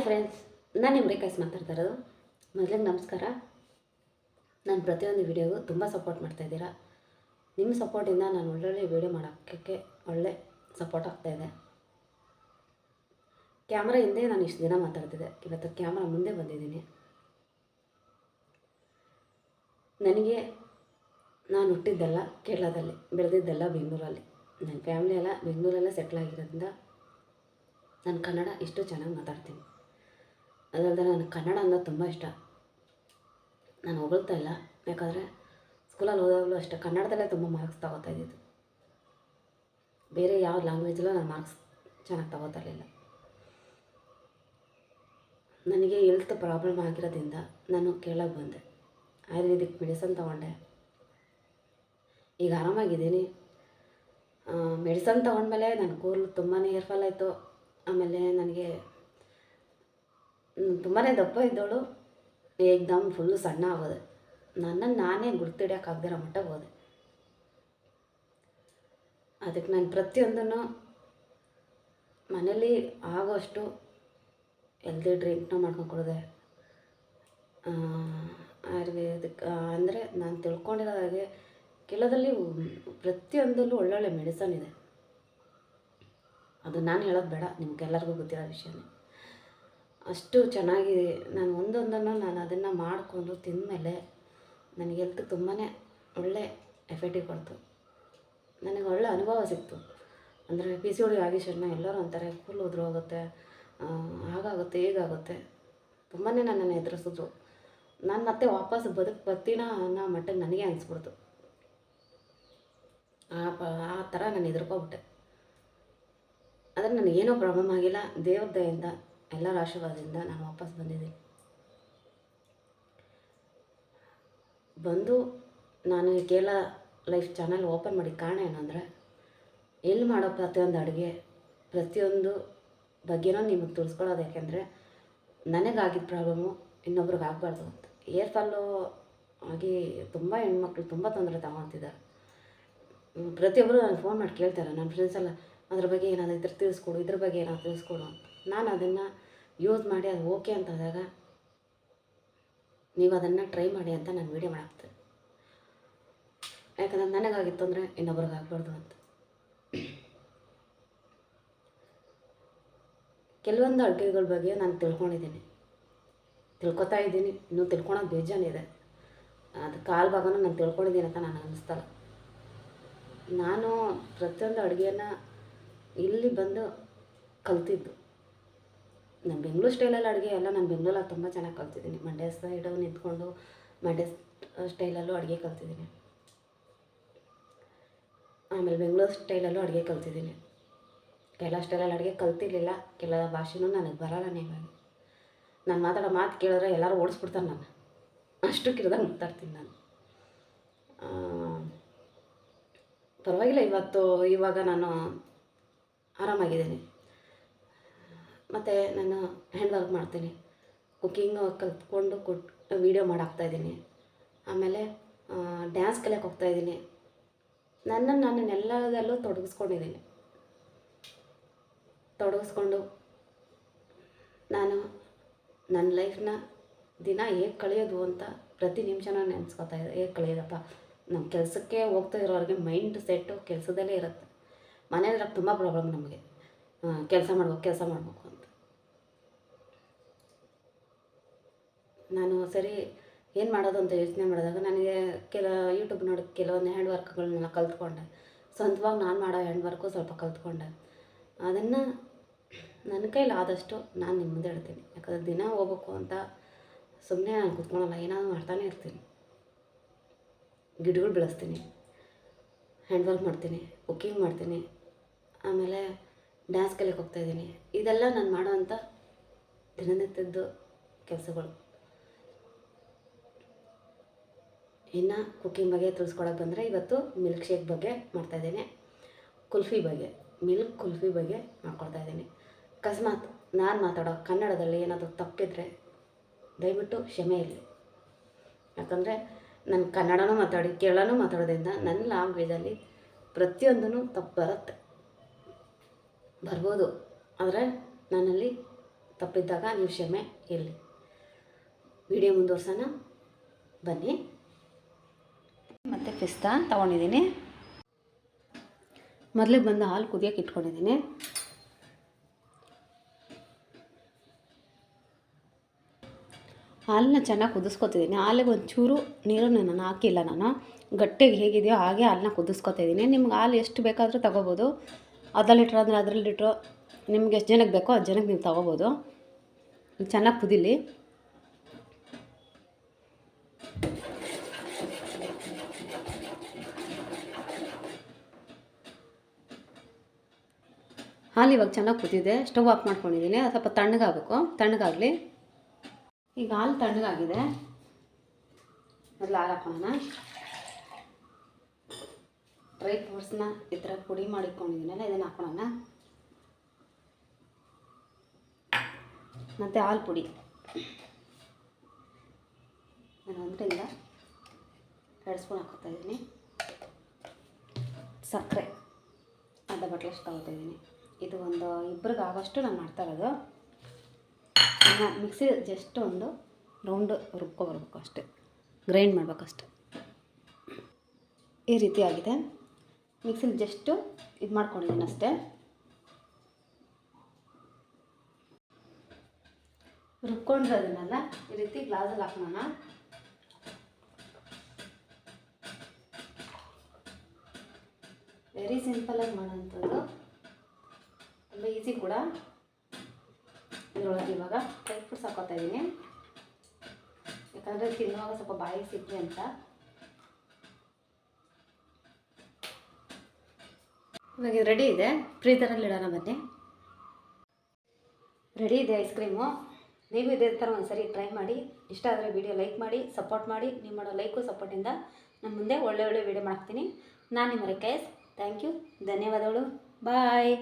Hi friends ನಾನು ನಿಮ್ಮ ರೇಖಾಯಿಸ್ ಮಾತಾಡ್ತಾ ಇರೋದು. ಮೊದಲಿಗೆ ನಮಸ್ಕಾರ. ನಾನು ಪ್ರತಿಯೊಂದು ವೀಡಿಯೋಗೂ ತುಂಬ ಸಪೋರ್ಟ್ ಮಾಡ್ತಾಯಿದ್ದೀರಾ ನಿಮ್ಮ ಸಪೋರ್ಟಿಂದ ನಾನು ಒಳ್ಳೊಳ್ಳೆ ವಿಡಿಯೋ ಮಾಡೋಕ್ಕೆ ಒಳ್ಳೆ ಸಪೋರ್ಟ್ ಆಗ್ತಾಯಿದೆ ಕ್ಯಾಮ್ರಾ ಹಿಂದೆ ನಾನು ಇಷ್ಟು ದಿನ ಮಾತಾಡ್ತಿದ್ದೆ. ಇವತ್ತು ಕ್ಯಾಮ್ರಾ ಮುಂದೆ ಬಂದಿದ್ದೀನಿ. ನನಗೆ ನಾನು ಹುಟ್ಟಿದ್ದೆಲ್ಲ ಕೇರಳದಲ್ಲಿ, ಬೆಳೆದಿದ್ದೆಲ್ಲ ಬೆಂಗಳೂರಲ್ಲಿ. ನನ್ನ ಫ್ಯಾಮಿಲಿ ಎಲ್ಲ ಬೆಂಗಳೂರಲ್ಲೇ ಸೆಟ್ಲ್ ಆಗಿರೋದ್ರಿಂದ ನಾನು ಕನ್ನಡ ಇಷ್ಟು ಚೆನ್ನಾಗಿ ಮಾತಾಡ್ತೀನಿ. ಅದಲ್ಲದೆ ನನಗೆ ಕನ್ನಡ ಅಂದರೆ ತುಂಬ ಇಷ್ಟ. ನಾನು ಹೊಗಳ್ತಾ ಇಲ್ಲ. ಯಾಕಂದರೆ ಸ್ಕೂಲಲ್ಲಿ ಓದಾಗಲೂ ಅಷ್ಟೇ ಕನ್ನಡದಲ್ಲೇ ತುಂಬ ಮಾರ್ಕ್ಸ್ ತಗೋತಾ ಇದ್ದಿದ್ದು. ಬೇರೆ ಯಾವ ಲ್ಯಾಂಗ್ವೇಜಲ್ಲೂ ನಾನು ಮಾರ್ಕ್ಸ್ ಚೆನ್ನಾಗಿ ತಗೋತಾ ಇರಲಿಲ್ಲ. ನನಗೆ ಹೆಲ್ತ್ ಪ್ರಾಬ್ಲಮ್ ಆಗಿರೋದ್ರಿಂದ ನಾನು ಕೇಳಕ್ಕೆ ಬಂದೆ. ಆಯುರ್ವೇದಿಕ್ ಮೆಡಿಸನ್ ತೊಗೊಂಡೆ. ಈಗ ಆರಾಮಾಗಿದ್ದೀನಿ. ಮೆಡಿಸನ್ ತೊಗೊಂಡ್ಮೇಲೆ ನನ್ನ ಕೂದಲು ತುಂಬಾ ಹೇರ್ಫಾಲ್ ಆಯಿತು. ಆಮೇಲೆ ನನಗೆ ತುಂಬಾ ದಪ್ಪ ಇದ್ದವಳು. ಏಕ್ದಮ್ ಫುಲ್ಲು ಸಣ್ಣ ಆಗೋದೆ. ನನ್ನನ್ನು ನಾನೇ ಗುರ್ತಿಡಿಯೋಕ್ಕಾಗ್ದಿರೋ ಮಟ್ಟ ಹೋದೆ. ಅದಕ್ಕೆ ನಾನು ಪ್ರತಿಯೊಂದನ್ನು ಮನೇಲಿ ಆಗೋಷ್ಟು ಎಲ್ದಿ ಡ್ರಿಂಕ್ನ ಮಾಡ್ಕೊಂಡು ಕೊಡಿದೆ ಆಯುರ್ವೇದಿಕ್ ಅಂದರೆ ನಾನು ತಿಳ್ಕೊಂಡಿರೋ ಹಾಗೆ ಕೆಲದಲ್ಲಿ ಪ್ರತಿಯೊಂದಲ್ಲೂ ಒಳ್ಳೊಳ್ಳೆ ಮೆಡಿಸನ್ ಇದೆ. ಅದು ನಾನು ಹೇಳೋದು ಬೇಡ, ನಿಮ್ಗೆಲ್ಲರಿಗೂ ಗೊತ್ತಿರೋ ವಿಷಯನೇ. ಅಷ್ಟು ಚೆನ್ನಾಗಿ ನಾನು ಒಂದೊಂದನ್ನು ನಾನು ಅದನ್ನು ಮಾಡಿಕೊಂಡು ತಿಂದಮೇಲೆ ನನಗೆ ಹೆಲ್ತ್ ತುಂಬಾ ಒಳ್ಳೆ ಎಫೆಕ್ಟಿವ್ ಕೊಡ್ತು ನನಗೆ ಒಳ್ಳೆ ಅನುಭವ ಸಿಕ್ತು. ಅಂದರೆ ಪಿ ಸಿ ಒಡಿ ಆಗಿಶನ್ನ ಎಲ್ಲರೂ ಅಂತಾರೆ ಫುಲ್ ಉದುರೋಗುತ್ತೆ ಹಾಗಾಗುತ್ತೆ, ಹೀಗಾಗುತ್ತೆ? ತುಂಬಾ ನನ್ನನ್ನು ಎದುರಿಸಿದ್ರು. ನಾನು ಮತ್ತೆ ವಾಪಸ್ ಬದುಕು, ಬರ್ತೀನ ಅನ್ನೋ ಮಟ್ಟಿಗೆ ನನಗೆ ಅನಿಸ್ಬಿಡ್ತು. ಆ ಪ, ಆ ಥರ ನಾನು ಎದುರ್ಕೊಬಿಟ್ಟೆ ಆದರೆ ನನಗೇನೋ ಪ್ರಾಬ್ಲಮ್ ಆಗಿಲ್ಲ. ದೇವ್ರ ದಯೆಯಿಂದ ಎಲ್ಲರ ಆಶೀರ್ವಾದದಿಂದ ನಾನು ವಾಪಸ್ ಬಂದಿದ್ದೀನಿ ಬಂದು ನಾನು ಕೇರಳ ಲೈಫ್ ಚಾನಲ್ ಓಪನ್ ಮಾಡಿ ಕಾರಣ ಏನಂದರೆ ಎಲ್ಲಿ ಮಾಡೋ ಪ್ರತಿಯೊಂದು ಅಡುಗೆ ಪ್ರತಿಯೊಂದು ಬಗ್ಗೆನೂ ನಿಮಗೆ ತಿಳಿಸ್ಕೊಳ್ಳೋದು ಯಾಕೆಂದರೆ ನನಗಾಗಿದ್ದ ಪ್ರಾಬ್ಲಮ್ಮು ಇನ್ನೊಬ್ರಿಗೆ ಆಗಬಾರ್ದು ಅಂತ. ಏರ್ ಫಾಲು ಆಗಿ ತುಂಬ ಹೆಣ್ಮಕ್ಳು ತುಂಬ ತೊಂದರೆ ತಗೊತಿದ್ದಾರೆ ಹ್ಮ್, ಪ್ರತಿಯೊಬ್ಬರು ನಾನು ಫೋನ್ ಮಾಡಿ ಕೇಳ್ತಾರೆ ನನ್ನ ಫ್ರೆಂಡ್ಸ್ ಎಲ್ಲ ಅದ್ರ ಬಗ್ಗೆ ಏನಾದರೂ ಇದ್ರೆ ತಿಳಿಸ್ಕೊಡು ಇದ್ರ ಬಗ್ಗೆ ಏನಾದರೂ ತಿಳಿಸ್ಕೊಡು ಅಂತ. ನಾನು ಅದನ್ನು ಯೂಸ್ ಮಾಡಿ ಅದು ಓಕೆ ಅಂತ ಆದಾಗ ನೀವು ಅದನ್ನು ಟ್ರೈ ಮಾಡಿ ಅಂತ ನಾನು ವೀಡಿಯೋ ಮಾಡಾಕ್ತೇನೆ ಯಾಕಂದ್ರೆ ನನಗಾಗಿತ್ತು ಅಂದರೆ ಇನ್ನೊಬ್ರಿಗೆ ಆಗಬಾರ್ದು ಅಂತ. ಕೆಲವೊಂದು ಅಡುಗೆಗಳ ಬಗ್ಗೆ ನಾನು ತಿಳ್ಕೊಂಡಿದ್ದೀನಿ. ತಿಳ್ಕೊತಾ ಇದ್ದೀನಿ. ಇನ್ನೂ ತಿಳ್ಕೊಳೋದು ಬೇಜಾನಿದೆ ಅದು ಕಾಲು ಭಾಗನೂ ನಾನು ತಿಳ್ಕೊಂಡಿದ್ದೀನಿ ಅಂತ ನನಗೆ ಅನ್ನಿಸ್ತಲ್ಲ ನಾನು ಪ್ರತಿಯೊಂದು ಅಡುಗೆಯನ್ನು ಇಲ್ಲಿ ಬಂದು ಕಲ್ತಿದ್ದು. ನಾನು ಬೆಂಗಳೂರು ಸ್ಟೈಲಲ್ಲಿ ಅಡುಗೆ ಎಲ್ಲ ನಾನು ಬೆಂಗಳೂರಲ್ಲಿ ತುಂಬ ಚೆನ್ನಾಗಿ ಕಲ್ತಿದ್ದೀನಿ. ಮಂಡ್ಯ ಸೈಡು ನಿಂತ್ಕೊಂಡು ಮಂಡ್ಯ ಸ್ಟೈಲಲ್ಲೂ ಅಡುಗೆ ಕಲ್ತಿದ್ದೀನಿ. ಆಮೇಲೆ ಬೆಂಗಳೂರು ಸ್ಟೈಲಲ್ಲೂ ಅಡುಗೆ ಕಲ್ತಿದ್ದೀನಿ. ಕೆಲ ಸ್ಟೈಲಲ್ಲಿ ಅಡುಗೆ ಕಲ್ತಿರ್ಲಿಲ್ಲ, ಕೆಲ ಭಾಷೆನೂ ನನಗೆ ಬರಲ್ಲ ಇವಾಗ ನಾನು ಮಾತಾಡೋ ಮಾತು ಕೇಳಿದ್ರೆ ಎಲ್ಲರೂ ಓಡಿಸ್ಬಿಡ್ತಾರೆ ನಾನು ಅಷ್ಟು ಕಿರಿದಾಗ ಮಾತಾಡ್ತೀನಿ ನಾನು. ಪರವಾಗಿಲ್ಲ, ಇವತ್ತು ಇವಾಗ ನಾನು ಆರಾಮಾಗಿದ್ದೀನಿ. ಮತ್ತು ನಾನು ಹ್ಯಾಂಡ್ ವರ್ಕ್ ಮಾಡ್ತೀನಿ. ಕುಕ್ಕಿಂಗ್ ಕಲ್ತ್ಕೊಂಡು ಕೊಟ್ಟು ವೀಡಿಯೋ ಮಾಡಾಕ್ತಾಯಿದ್ದೀನಿ ಆಮೇಲೆ ಡ್ಯಾನ್ಸ್ ಕಲಿಯಕ್ಕೆ ಹೋಗ್ತಾಯಿದ್ದೀನಿ ನನ್ನನ್ನು ನಾನು ಎಲ್ಲದಲ್ಲೂ ತೊಡಗಿಸ್ಕೊಂಡಿದ್ದೀನಿ. ತೊಡಗಿಸ್ಕೊಂಡು ನಾನು ನನ್ನ ಲೈಫ್ನ ದಿನ ಹೇಗೆ ಕಳೆಯೋದು ಅಂತ ಪ್ರತಿ ನಿಮಿಷನೂ ನೆನೆಸ್ಕೊತಾ ಇದ್ದೆ ಹೇಗೆ ಕಳೆಯೋದಪ್ಪ? ನಮ್ಮ ಕೆಲಸಕ್ಕೆ ಹೋಗ್ತಾ ಇರೋರಿಗೆ ಮೈಂಡ್ ಸೆಟ್ಟು ಕೆಲಸದಲ್ಲೇ ಇರುತ್ತೆ. ಮನೆಯಲ್ಲಿ ತುಂಬ ಪ್ರಾಬ್ಲಮ್ ನಮಗೆ. ಕೆಲಸ ಮಾಡ್ಬೇಕು, ಕೆಲಸ ಮಾಡಬೇಕು ಅಂತ. ನಾನು ಸರಿ ಏನು ಮಾಡೋದು ಅಂತ ಯೋಚನೆ ಮಾಡಿದಾಗ ನನಗೆ ಕೆಲ ಯೂಟ್ಯೂಬ್ ನೋಡಿ ಕೆಲವೊಂದು ಹ್ಯಾಂಡ್ ವರ್ಕ್ಗಳನ್ನೆಲ್ಲ ಕಲ್ತ್ಕೊಂಡೆ. ಸ್ವಂತವಾಗಿ ನಾನು ಮಾಡೋ ಹ್ಯಾಂಡ್ ವರ್ಕು ಸ್ವಲ್ಪ ಕಲ್ತ್ಕೊಂಡೆ. ಅದನ್ನು ನನ್ನ ಕೈಲಿ ಆದಷ್ಟು ನಾನು ನಿಮ್ಮ ಮುಂದೆ ಹೇಳ್ತೀನಿ ಯಾಕಂದರೆ ದಿನ ಹೋಗ್ಬೇಕು ಅಂತ ಸುಮ್ಮನೆ ನಾನು ಕೂತ್ಕೊಳಲ್ಲ, ಏನಾದರೂ ಮಾಡ್ತಾನೆ ಇರ್ತೀನಿ. ಗಿಡಗಳು ಬೆಳೆಸ್ತೀನಿ. ಹ್ಯಾಂಡ್ ವರ್ಕ್ ಮಾಡ್ತೀನಿ ಕುಕ್ಕಿಂಗ್ ಮಾಡ್ತೀನಿ. ಆಮೇಲೆ ಡ್ಯಾನ್ಸ್ ಕಲಿಯಕ್ಕೆ ಹೋಗ್ತಾಯಿದ್ದೀನಿ ಇದೆಲ್ಲ ನಾನು ಮಾಡೋವಂಥ ದಿನನಿತ್ಯದ್ದು ಕೆಲಸಗಳು. ಇನ್ನು ಕುಕ್ಕಿಂಗ್ ಬಗ್ಗೆ ತಿಳಿಸ್ಕೊಳಕ್ಕೆ ಬಂದರೆ ಇವತ್ತು ಮಿಲ್ಕ್ ಶೇಕ್ ಬಗ್ಗೆ ಮಾಡ್ತಾಯಿದ್ದೀನಿ ಕುಲ್ಫಿ ಬಗ್ಗೆ ಮಿಲ್ಕ್ ಕುಲ್ಫಿ ಬಗ್ಗೆ ಮಾಡ್ಕೊಡ್ತಾ ಇದ್ದೀನಿ. ಅಕಸ್ಮಾತ್ ನಾನು ಮಾತಾಡೋ ಕನ್ನಡದಲ್ಲಿ ಏನಾದರೂ ತಪ್ಪಿದರೆ ದಯವಿಟ್ಟು ಕ್ಷಮೆ ಇರಲಿ. ಯಾಕಂದರೆ ನಾನು ಕನ್ನಡನೂ ಮಾತಾಡಿ ಕೇರಳನೂ ಮಾತಾಡೋದ್ರಿಂದ ನನ್ನ ಲ್ಯಾಂಗ್ವೇಜಲ್ಲಿ ಪ್ರತಿಯೊಂದೂ ತಪ್ಪು ಬರುತ್ತೆ. ಬರ್ಬೋದು, ಆದರೆ ನನ್ನಲ್ಲಿ ತಪ್ಪಿದ್ದಾಗ ನೀವು ಕ್ಷಮೆ ಇರಲಿ. ವಿಡಿಯೋ ಮುಂದುವರ್ಸೋಣ. ಬನ್ನಿ. ಮತ್ತು ಪಿಸ್ತಾ ತೊಗೊಂಡಿದ್ದೀನಿ. ಮೊದಲಿಗೆ ಬಂದು ಹಾಲು ಕುದಿಯೋಕೆ ಇಟ್ಕೊಂಡಿದ್ದೀನಿ. ಹಾಲನ್ನ ಚೆನ್ನಾಗಿ ಕುದಿಸ್ಕೊತಿದ್ದೀನಿ. ಹಾಲಿಗೆ ಒಂಚೂರು ನೀರನ್ನು ನಾನು ಹಾಕಿಲ್ಲ ನಾನು. ಗಟ್ಟಿಗೆ ಹೇಗಿದೆಯೋ ಹಾಗೆ ಹಾಲನ್ನ ಕುದಿಸ್ಕೊತಿದ್ದೀನಿ ನಿಮ್ಗೆ ಹಾಲು ಎಷ್ಟು ಬೇಕಾದರೂ ತೊಗೋಬೋದು. ಅರ್ಧ ಲೀಟ್ರ್ ಅಂದರೆ ಅರ್ಧ ಲೀಟ್ರು ನಿಮ್ಗೆ ಎಷ್ಟು ಜನಕ್ಕೆ ಬೇಕೋ ಅಷ್ಟು ಜನಕ್ಕೆ ನೀವು ತೊಗೋಬೋದು. ಚೆನ್ನಾಗಿ ಕುದೀಲಿ. ಹಾಲು ಇವಾಗ ಚೆನ್ನಾಗಿ ಕುದಿದೆ ಸ್ಟವ್ ಆಫ್ ಮಾಡ್ಕೊಂಡಿದ್ದೀನಿ ಸ್ವಲ್ಪ ತಣ್ಣಗಾಗಬೇಕು. ತಣ್ಣಗಾಗಲಿ. ಈಗ ಹಾಲು ತಣ್ಣಗಾಗಿದೆ. ಮೊದಲು ಹಾಲು ಹಾಕೋಣ. ಡ್ರೈ ಫ್ರೂಟ್ಸ್ನ ಈ ಥರ ಪುಡಿ ಮಾಡಿಕೊಂಡಿದ್ದೀನಲ್ಲ ಇದನ್ನು ಹಾಕೋಣ. ಮತ್ತು ಹಾಲು ಪುಡಿ. ನಾನು ಒಂದರಿಂದ ಎರಡು ಸ್ಪೂನ್ ಹಾಕೋತಾ ಇದ್ದೀನಿ. ಸಕ್ಕರೆ. ಅರ್ಧ ಬಟ್ಲಷ್ಟು ತಗೋತಾ ಇದ್ದೀನಿ. ಇದು ಒಂದು ಇಬ್ಬರಿಗೆ ಆಗೋಷ್ಟು ನಾನು ಮಾಡ್ತಾ ಇರೋದು. ಮಿಕ್ಸಿ ಜಸ್ಟ್ ಒಂದು ರೌಂಡು ರುಬ್ಕೊಬರ್ಬೇಕು ಅಷ್ಟೆ. ಗ್ರೈಂಡ್ ಮಾಡ್ಬೇಕಷ್ಟೆ ಈ ರೀತಿ ಆಗಿದೆ. ಮಿಕ್ಸಿಲಿ ಜಸ್ಟು ಇದು ಮಾಡ್ಕೊಂಡಿದ್ದೀನಿ ಅಷ್ಟೇ. ರುಬ್ಕೊಂಡಿರೋದನ್ನೆಲ್ಲ ಈ ರೀತಿ ಗ್ಲಾಸಲ್ಲಿ ಹಾಕೋಣ ವೆರಿ ಸಿಂಪಲಾಗಿ ಮಾಡೋಂಥದ್ದು. ತುಂಬ ಈಸಿ ಕೂಡ. ಇದರೊಳಗೆ ಇವಾಗ ಡ್ರೈ ಫ್ರೂಟ್ಸ್ ಹಾಕೋತಾ ಇದ್ದೀನಿ ಯಾಕಂದರೆ ತಿನ್ನುವಾಗ ಸ್ವಲ್ಪ ಬಾಯಿ ಸಿಗ್ತೀನಿ ಅಂತ. ಇವಾಗ ರೆಡಿ ಇದೆ. ಫ್ರೀಜರಲ್ಲಿ ಇಡೋಣ ಬನ್ನಿ. ರೆಡಿ ಇದೆ ಐಸ್ ಕ್ರೀಮು ನೀವು ಇದೇ ಥರ ಒಂದು ಸರಿ ಟ್ರೈ ಮಾಡಿ. ಇಷ್ಟ ಆದರೆ ವಿಡಿಯೋ ಲೈಕ್ ಮಾಡಿ ಸಪೋರ್ಟ್ ಮಾಡಿ. ನೀವು ಮಾಡೋ ಲೈಕು ಸಪೋರ್ಟಿಂದ ನಾನು ಮುಂದೆ ಒಳ್ಳೆ ಒಳ್ಳೆ ವಿಡಿಯೋ ಮಾಡ್ತೀನಿ. ನಾನು ನಿಮ್ಮ ರೇಖೇಶ್ ಥ್ಯಾಂಕ್ ಯು ಧನ್ಯವಾದಗಳು. ಬಾಯ್